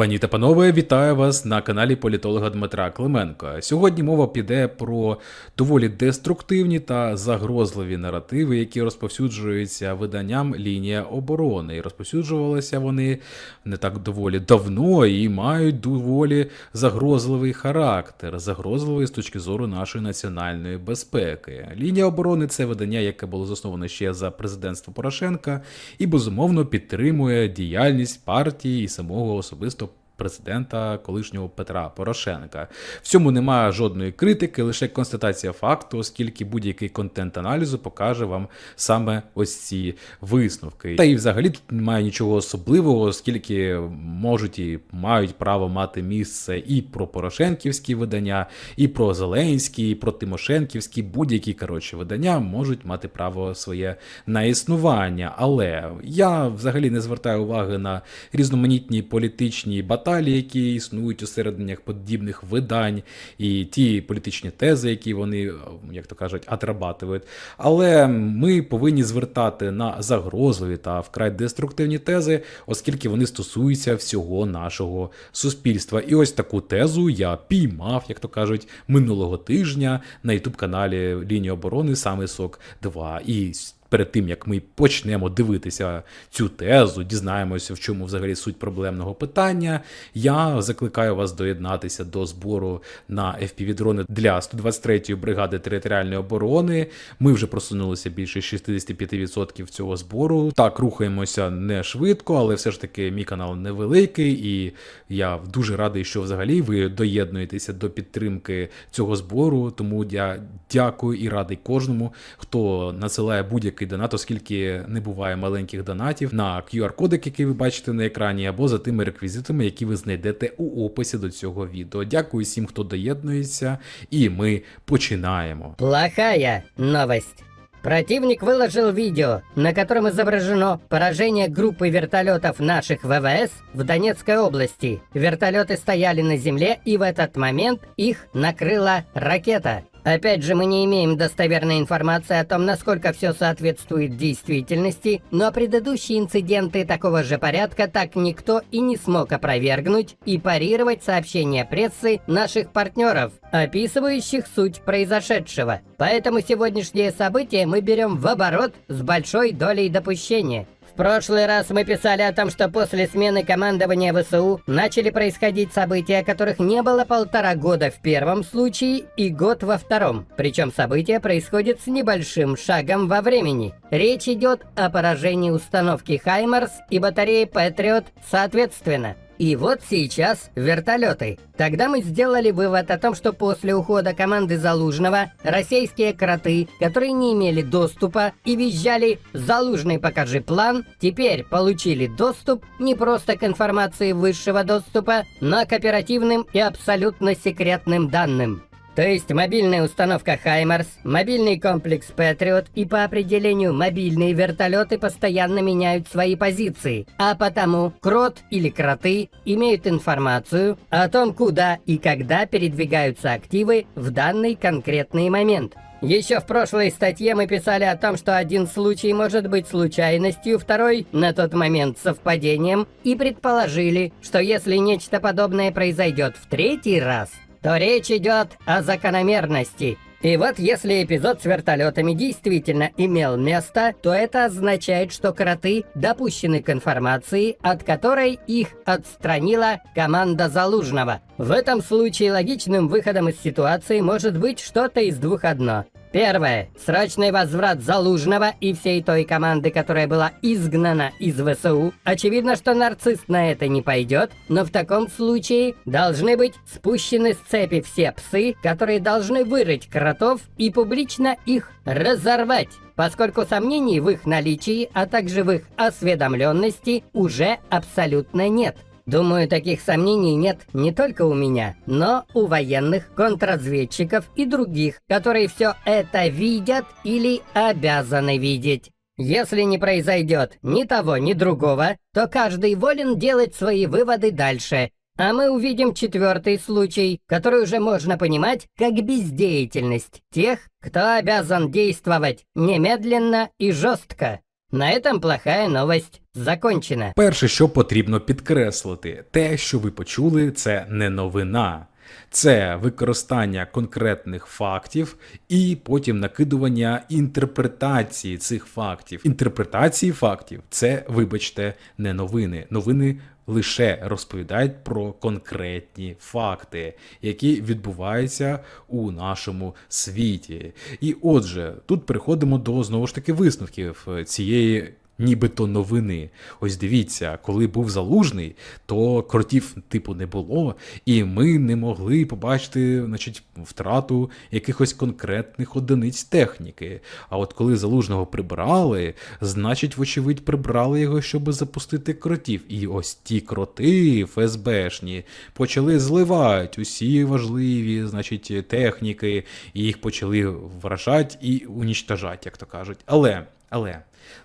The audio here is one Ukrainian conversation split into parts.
Пані та панове, вітаю вас на каналі політолога Дмитра Клименка. Сьогодні мова піде про доволі деструктивні та загрозливі наративи, які розповсюджуються виданням Лінія оборони. І розповсюджувалися вони не так доволі давно і мають доволі загрозливий характер, загрозливий з точки зору нашої національної безпеки. Лінія оборони це видання, яке було засноване ще за президентства Порошенка, і безумовно підтримує діяльність партії і самого особисто президента колишнього Петра Порошенка. В цьому немає жодної критики, лише констатація факту, оскільки будь-який контент аналізу покаже вам саме ось ці висновки. Та і взагалі тут немає нічого особливого, оскільки можуть і мають право мати місце і про Порошенківські видання, і про Зеленські, і про Тимошенківські, будь-які коротше видання можуть мати право своє на існування. Але я взагалі не звертаю уваги на різноманітні політичні баталії, які існують у серединях подібних видань, і ті політичні тези, які вони, як то кажуть, атрабатують. Але ми повинні звертати на загрозливі та вкрай деструктивні тези, оскільки вони стосуються всього нашого суспільства. І ось таку тезу я піймав, як то кажуть, минулого тижня на ютуб каналі Лінія оборони саме Сок 2. І перед тим як ми почнемо дивитися цю тезу, дізнаємося, в чому взагалі суть проблемного питання. Я закликаю вас доєднатися до збору на FPV-дрони для 123-ї бригади територіальної оборони. Ми вже просунулися більше 65% цього збору. Так, рухаємося не швидко, але все ж таки мій канал невеликий, і я дуже радий, що взагалі ви доєднуєтеся до підтримки цього збору. Тому я дякую і радий кожному, хто надсилає будь-який донат, оскільки не буває маленьких донатів на QR-кодик, який ви бачите на екрані, або за тими реквізитами, які ви знайдете у описі до цього відео. Дякую всім, хто доєднується, і ми починаємо. Плохая новость. Противник выложил видео, на котором изображено поражение группы вертолетов наших ВВС в Донецкой области. Вертолеты стояли на земле, и в этот момент их накрыла ракета. Опять же, мы не имеем достоверной информации о том, насколько все соответствует действительности, но предыдущие инциденты такого же порядка так никто и не смог опровергнуть и парировать сообщения прессы наших партнеров, описывающих суть произошедшего. Поэтому сегодняшнее событие мы берем в оборот с большой долей допущения. Прошлый раз мы писали о том, что после смены командования ВСУ начали происходить события, которых не было полтора года в первом случае и год во втором. Причем события происходят с небольшим шагом во времени. Речь идет о поражении установки Хаймарс и батареи Патриот соответственно. И вот сейчас вертолеты. Тогда мы сделали вывод о том, что после ухода команды Залужного российские кроты, которые не имели доступа и визжали «Залужный, покажи план», теперь получили доступ не просто к информации высшего доступа, но к оперативным и абсолютно секретным данным. То есть мобильная установка Хаймарс, мобильный комплекс Патриот и по определению мобильные вертолеты постоянно меняют свои позиции, а потому крот или кроты имеют информацию о том, куда и когда передвигаются активы в данный конкретный момент. Еще в прошлой статье мы писали о том, что один случай может быть случайностью, второй на тот момент совпадением, и предположили, что если нечто подобное произойдет в третий раз, то речь идет о закономерности. И вот если эпизод с вертолетами действительно имел место, то это означает, что кроты допущены к информации, от которой их отстранила команда Залужного. В этом случае логичным выходом из ситуации может быть что-то из двух одно. Первое. Срочный возврат Залужного и всей той команды, которая была изгнана из ВСУ. Очевидно, что нарцисс на это не пойдет, но в таком случае должны быть спущены с цепи все псы, которые должны вырыть кротов и публично их разорвать, поскольку сомнений в их наличии, а также в их осведомленности уже абсолютно нет. Думаю, таких сомнений нет не только у меня, но у военных, контрразведчиков и других, которые все это видят или обязаны видеть. Если не произойдет ни того, ни другого, то каждый волен делать свои выводы дальше. А мы увидим четвертый случай, который уже можно понимать как бездеятельность тех, кто обязан действовать немедленно и жестко. На этом плохая новость. Закончено. Перше, що потрібно підкреслити, те, що ви почули, це не новина. Це використання конкретних фактів і потім накидування інтерпретації цих фактів. Інтерпретації фактів це, вибачте, не новини. Новини лише розповідають про конкретні факти, які відбуваються у нашому світі. І отже, тут переходимо до знову ж таки висновків цієї нібито новини. Ось дивіться, коли був залужний, то кротів типу не було, і ми не могли побачити значить, втрату якихось конкретних одиниць техніки. А от коли залужного прибрали, значить, вочевидь, прибрали його, щоб запустити кротів. І ось ті кроти ФСБшні почали зливати усі важливі, значить, техніки, і їх почали вражати і унічтожати, як то кажуть. Але, але.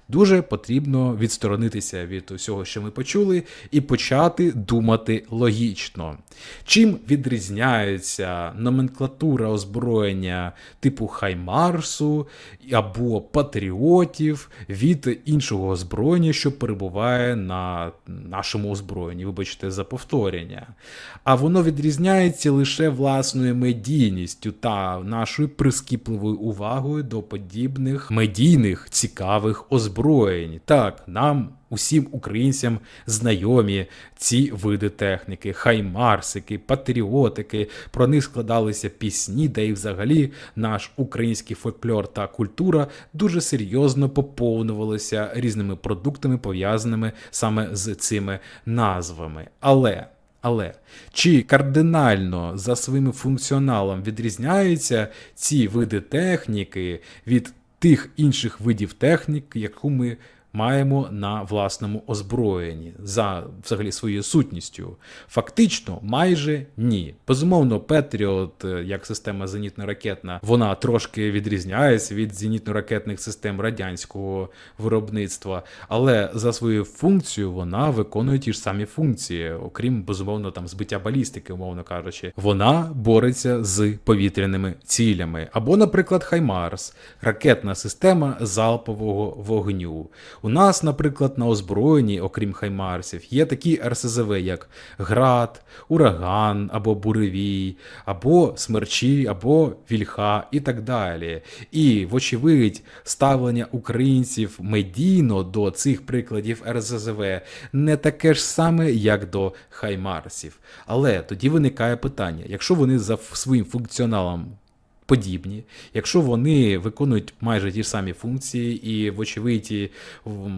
Дуже потрібно відсторонитися від усього, що ми почули, і почати думати логічно. Чим відрізняється номенклатура озброєння типу Хаймарсу або Патріотів від іншого озброєння, що перебуває на нашому озброєнні, вибачте, за повторення. А воно відрізняється лише власною медійністю та нашою прискіпливою увагою до подібних медійних цікавих озброєнь. Так, нам. Усім українцям знайомі ці види техніки, хаймарсики, патріотики. Про них складалися пісні, де і взагалі наш український фольклор та культура дуже серйозно поповнювалися різними продуктами, пов'язаними саме з цими назвами. Але. Але чи кардинально за своїм функціоналом відрізняються ці види техніки від тих інших видів технік, яку ми маємо на власному озброєнні за взагалі своєю сутністю? Фактично, майже ні. Безумовно, Петріот, е, як система зенітно-ракетна, вона трошки відрізняється від зенітно-ракетних систем радянського виробництва, але за свою функцію вона виконує ті ж самі функції, окрім безумовно там збиття балістики, умовно кажучи, вона бореться з повітряними цілями. Або, наприклад, Хаймарс, ракетна система залпового вогню. У нас, наприклад, на озброєнні, окрім Хаймарсів, є такі РСЗВ, як Град, Ураган або Буревій, або Смерчі, або Вільха і так далі. І, вочевидь, ставлення українців медійно до цих прикладів РСЗВ не таке ж саме, як до Хаймарсів. Але тоді виникає питання: якщо вони за своїм функціоналом подібні, якщо вони виконують майже ті ж самі функції і, вочевидь,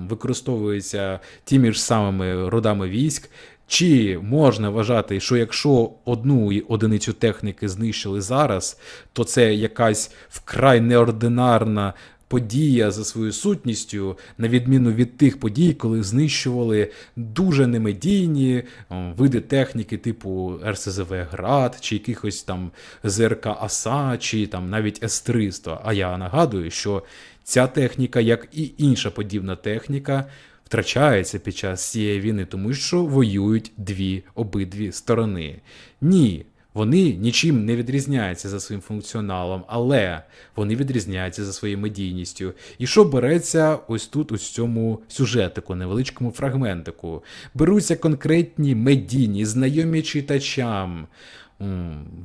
використовуються тими ж самими родами військ. Чи можна вважати, що якщо одну одиницю техніки знищили зараз, то це якась вкрай неординарна подія за своєю сутністю, на відміну від тих подій, коли знищували дуже немедійні види техніки, типу РСЗВ Град, чи якихось там ЗРК АСА, чи там навіть С-300. А я нагадую, що ця техніка, як і інша подібна техніка, втрачається під час цієї війни, тому що воюють дві обидві сторони. Ні. Вони нічим не відрізняються за своїм функціоналом, але вони відрізняються за своєю медійністю. І що береться ось тут, ось цьому сюжетику, невеличкому фрагментику. Беруться конкретні медійні, знайомі читачам.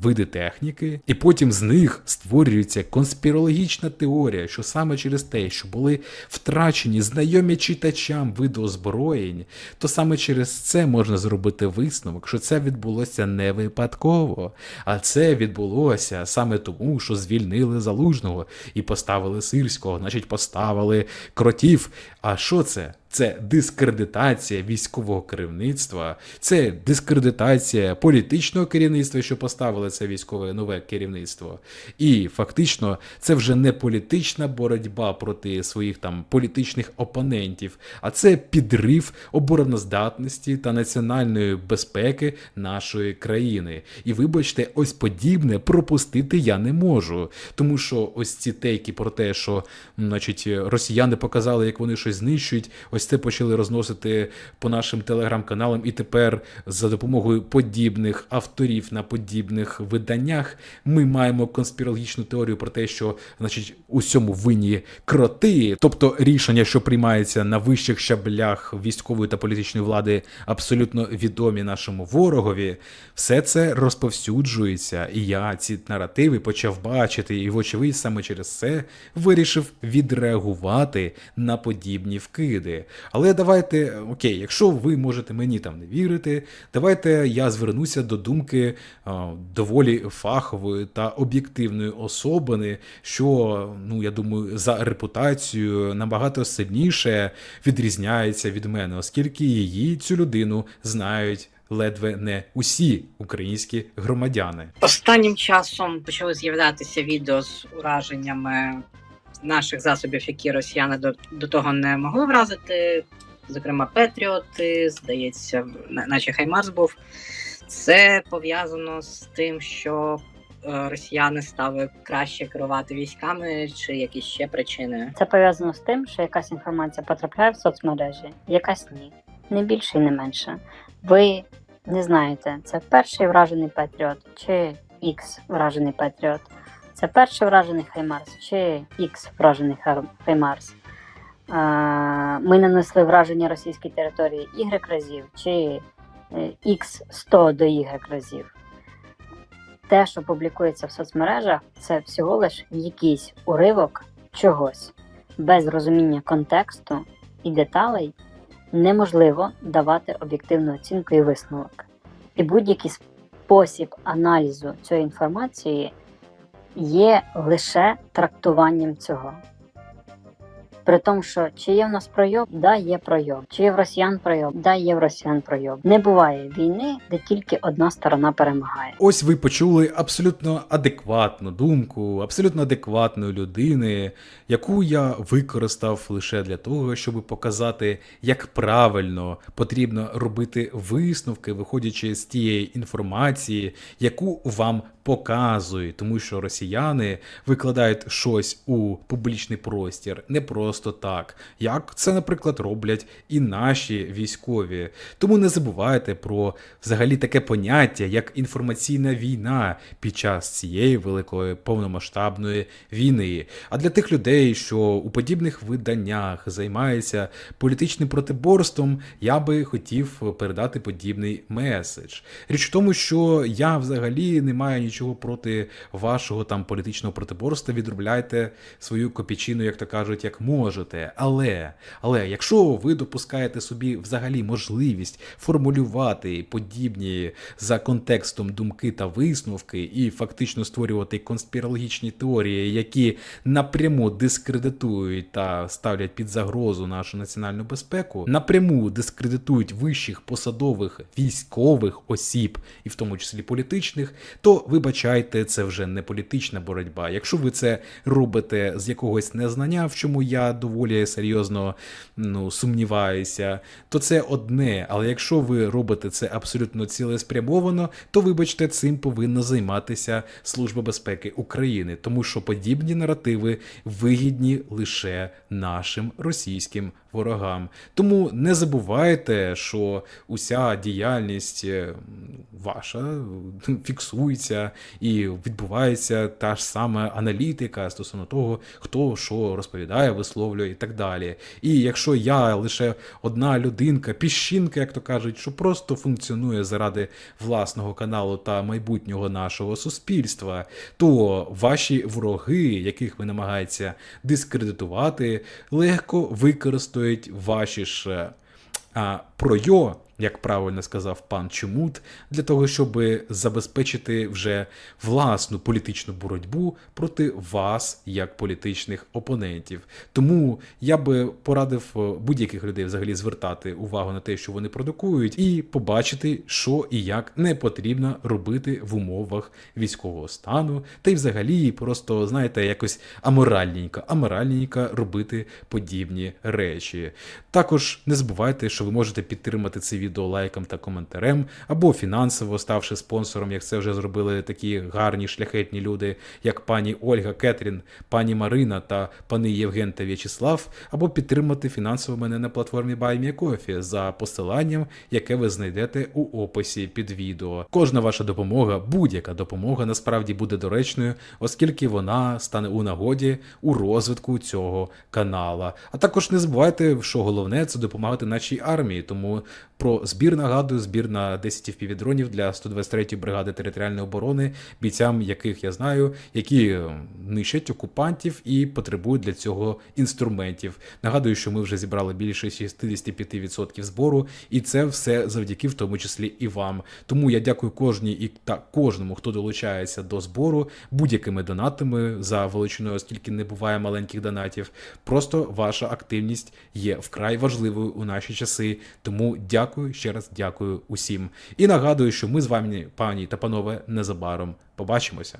Види техніки, і потім з них створюється конспірологічна теорія, що саме через те, що були втрачені знайомі читачам види озброєнь, то саме через це можна зробити висновок, що це відбулося не випадково, а це відбулося саме тому, що звільнили залужного і поставили сирського, значить поставили кротів. А що це? Це дискредитація військового керівництва, це дискредитація політичного керівництва, що поставили це військове нове керівництво. І фактично це вже не політична боротьба проти своїх там політичних опонентів, а це підрив обороноздатності та національної безпеки нашої країни. І вибачте, ось подібне пропустити я не можу. Тому що ось ці тейки про те, що значить, росіяни показали, як вони щось знищують, ось ось це почали розносити по нашим телеграм-каналам, і тепер за допомогою подібних авторів на подібних виданнях ми маємо конспірологічну теорію про те, що значить усьому винні кроти, тобто рішення, що приймаються на вищих щаблях військової та політичної влади, абсолютно відомі нашому ворогові. Все це розповсюджується, і я ці наративи почав бачити, і, вочевидь, саме через це вирішив відреагувати на подібні вкиди. Але давайте, окей, якщо ви можете мені там не вірити, давайте я звернуся до думки а, доволі фахової та об'єктивної особини, що, ну я думаю, за репутацією набагато сильніше відрізняється від мене, оскільки її цю людину знають. Ледве не усі українські громадяни. Останнім часом почали з'являтися відео з ураженнями наших засобів, які росіяни до, до того не могли вразити. Зокрема, Петріоти, здається, на- наче Хаймарс був. Це пов'язано з тим, що е, росіяни стали краще керувати військами, чи якісь ще причини. Це пов'язано з тим, що якась інформація потрапляє в соцмережі, якась ні. Не більше і не менше. Ви не знаєте, це перший вражений Петріот чи X вражений Петріот. Це перший вражений Хаймарс чи X вражений Хаймарс. Е, Ми нанесли враження російській території Y разів чи е, X 100 до Y разів. Те, що публікується в соцмережах, це всього лиш якийсь уривок чогось. Без розуміння контексту і деталей неможливо давати об'єктивну оцінку і висновок. І будь-який спосіб аналізу цієї інформації є лише трактуванням цього. При тому, що чи є в нас пройоб, да, є пройоб. Чи є в росіян пройоб, да, є в росіян пройоб. Не буває війни, де тільки одна сторона перемагає. Ось ви почули абсолютно адекватну думку, абсолютно адекватної людини, яку я використав лише для того, щоб показати, як правильно потрібно робити висновки, виходячи з тієї інформації, яку вам показують, тому що росіяни викладають щось у публічний простір не просто так, як це, наприклад, роблять і наші військові. Тому не забувайте про взагалі таке поняття, як інформаційна війна під час цієї великої повномасштабної війни. А для тих людей, що у подібних виданнях займаються політичним протиборством, я би хотів передати подібний меседж. Річ в тому, що я взагалі не маю нічого проти вашого там політичного протиборства. Відробляйте свою копійчину, як то кажуть, як можете. Але, але якщо ви допускаєте собі взагалі можливість формулювати подібні за контекстом думки та висновки, і фактично створювати конспірологічні теорії, які напряму дискредитують та ставлять під загрозу нашу національну безпеку, напряму дискредитують вищих посадових військових осіб, і в тому числі політичних, то вибачайте, це вже не політична боротьба. Якщо ви це робите з якогось незнання, в чому я доволі серйозно ну, сумніваюся, то це одне. Але якщо ви робите це абсолютно цілеспрямовано, то вибачте, цим повинна займатися Служба безпеки України, тому що подібні наративи вигідні лише нашим російським ворогам. Тому не забувайте, що уся діяльність е, ваша фіксується і відбувається та ж сама аналітика стосовно того, хто що розповідає, висловлює і так далі. І якщо я лише одна людинка, піщинка, як то кажуть, що просто функціонує заради власного каналу та майбутнього нашого суспільства, то ваші вороги, яких ви намагаєтеся дискредитувати, легко використають ваші ж а, пройо, як правильно сказав пан Чумут, для того, щоб забезпечити вже власну політичну боротьбу проти вас як політичних опонентів. Тому я би порадив е, будь-яких людей взагалі звертати увагу на те, що вони продукують, і побачити, що і як не потрібно робити в умовах військового стану, та й взагалі просто знаєте, якось аморальненько, аморальненько робити подібні речі. Також не забувайте, що ви можете підтримати це відео відео лайком та коментарем, або фінансово ставши спонсором, як це вже зробили такі гарні шляхетні люди, як пані Ольга Кетрін, пані Марина та пани Євген та В'ячеслав, або підтримати фінансово мене на платформі BuyMeCoffee за посиланням, яке ви знайдете у описі під відео. Кожна ваша допомога, будь-яка допомога насправді буде доречною, оскільки вона стане у нагоді у розвитку цього канала. А також не забувайте, що головне це допомагати нашій армії. Тому про збір нагадую, збір на 10 впівдронів для 123-ї бригади територіальної оборони, бійцям яких я знаю, які е, нищать окупантів і потребують для цього інструментів. Нагадую, що ми вже зібрали більше 65% збору, і це все завдяки в тому числі і вам. Тому я дякую кожній і та кожному, хто долучається до збору будь-якими донатами за величиною, оскільки не буває маленьких донатів. Просто ваша активність є вкрай важливою у наші часи. Тому дякую ще раз дякую усім. І нагадую, що ми з вами, пані та панове, незабаром побачимося.